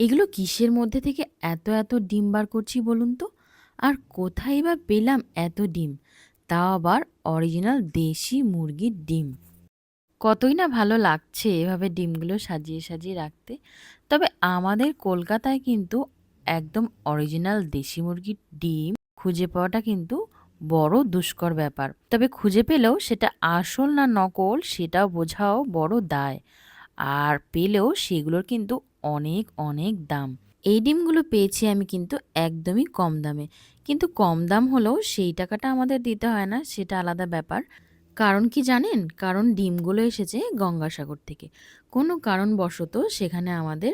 এগুলো কিসের মধ্যে থেকে এত এত ডিম বার করছি বলুন তো? আর কোথায় বা পেলাম এত ডিম? তাও আবার অরিজিনাল দেশি মুরগির ডিম। কতই না ভালো লাগছে এভাবে ডিমগুলো সাজিয়ে সাজিয়ে রাখতে। তবে আমাদের কলকাতায় কিন্তু একদম অরিজিনাল দেশি মুরগির ডিম খুঁজে পাওয়াটা কিন্তু বড় দুষ্কর ব্যাপার। তবে খুঁজে পেলেও সেটা আসল না নকল সেটাও বোঝাও বড় দায়। আর পেলেও সেগুলোর কিন্তু অনেক অনেক দাম। এই ডিমগুলো পেয়েছি আমি কিন্তু একদমই কম দামে। কিন্তু কম দাম হলেও সেই টাকাটা আমাদের দিতে হয় না, সেটা আলাদা ব্যাপার। কারণ কি জানেন? কারণ ডিমগুলো এসেছে গঙ্গাসাগর থেকে। কোনো কারণবশত সেখানে আমাদের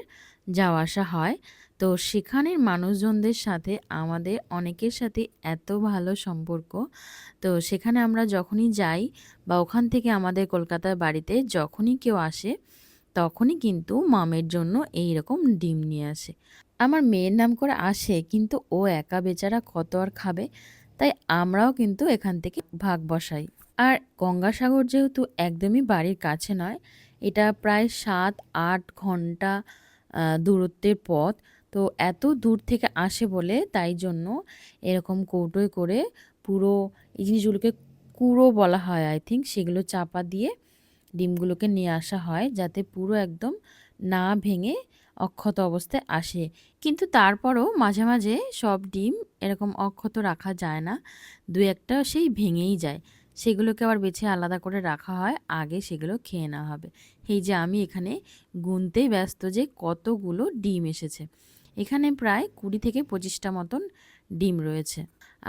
যাওয়া আসা হয়। তো সেখানের মানুষজনদের সাথে, আমাদের অনেকের সাথে এত ভালো সম্পর্ক। তো সেখানে আমরা যখনই যাই বা ওখান থেকে আমাদের কলকাতার বাড়িতে যখনই কেউ আসে তখনই কিন্তু মামের জন্য এই রকম ডিম নিয়ে আসে। আমার মেয়ের নাম করে আসে, কিন্তু ও একা বেচারা কত আর খাবে? তাই আমরাও কিন্তু এখান থেকে ভাগ বসাই। আর গঙ্গাসাগর যেহেতু একদমই বাড়ির কাছে নয়, এটা প্রায় সাত, আট ঘণ্টা দূরত্বের পথ। তো এত দূর থেকে আসে বলে তাই জন্য এরকম কৌটোয় করে পুরো এই জিনিসগুলোকে কুড়ো বলা হয় আই থিঙ্ক সেগুলো চাপা দিয়ে ডিমগুলোকে নিয়ে আসা হয় যাতে পুরো একদম না ভেঙে অক্ষত অবস্থায় আসে। কিন্তু তারপরও মাঝে মাঝে সব ডিম এরকম অক্ষত রাখা যায় না, দু একটা সেই ভেঙেই যায়। সেগুলোকে আবার বেছে আলাদা করে রাখা হয়, আগে সেগুলো খেয়ে নেওয়া হবে। এই যে আমি এখানে গুনতেই ব্যস্ত যে কতগুলো ডিম এসেছে। এখানে প্রায় কুড়ি থেকে পঁচিশটা মতন ডিম রয়েছে।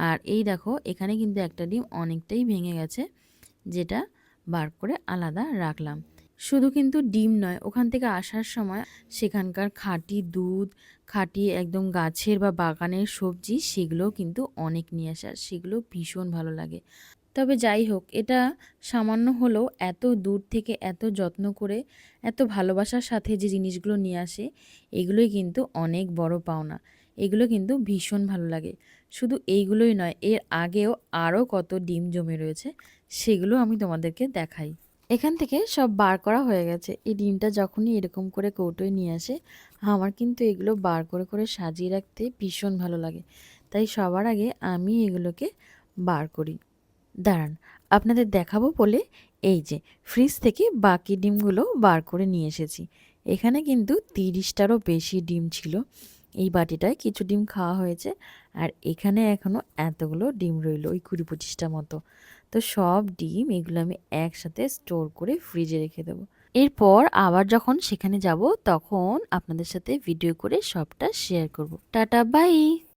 আর এই দেখো, এখানে কিন্তু একটা ডিম অনেকটাই ভেঙে গেছে, যেটা বার করে আলাদা রাখলাম। শুধু কিন্তু ডিম নয়, ওখান থেকে আসার সময় সেখানকার খাঁটি দুধ, খাঁটি একদম গাছের বা বাগানের সবজি, সেগুলোও কিন্তু অনেক নিয়ে আসা সেগুলো ভীষণ ভালো লাগে। তবে যাই হোক, এটা সামান্য হলেও এত দূর থেকে এত যত্ন করে, এত ভালোবাসার সাথে যে জিনিসগুলো নিয়ে আসে, এগুলোই কিন্তু অনেক বড় পাওনা। এগুলো কিন্তু ভীষণ ভালো লাগে। শুধু এইগুলোই নয়, এর আগেও আরও কত ডিম জমে রয়েছে, সেগুলো আমি তোমাদেরকে দেখাই। এখান থেকে সব বার করা হয়ে গেছে। এই ডিমটা যখনই এরকম করে কৌটোয় নিয়ে আসে, আমার কিন্তু এগুলো বার করে করে সাজিয়ে রাখতে ভীষণ ভালো লাগে। তাই সবার আগে আমি এগুলোকে বার করি। দাঁড়ান, আপনাদের দেখাবো বলে এই যে, ফ্রিজ থেকে বাকি ডিমগুলো বার করে নিয়ে এসেছি। এখানে কিন্তু তিরিশটারও বেশি ডিম ছিল। এই বাটিটায় কিছু ডিম খাওয়া হয়েছে। আর এখানে এখনও এতগুলো ডিম রইল ওই কুড়ি পঁচিশটা মতো। তো সব ডিম এগুলো আমি একসাথে স্টোর করে ফ্রিজে রেখে দেবো। এরপর আবার যখন সেখানে যাব তখন আপনাদের সাথে ভিডিও করে সবটা শেয়ার করব। Ta-ta, bye!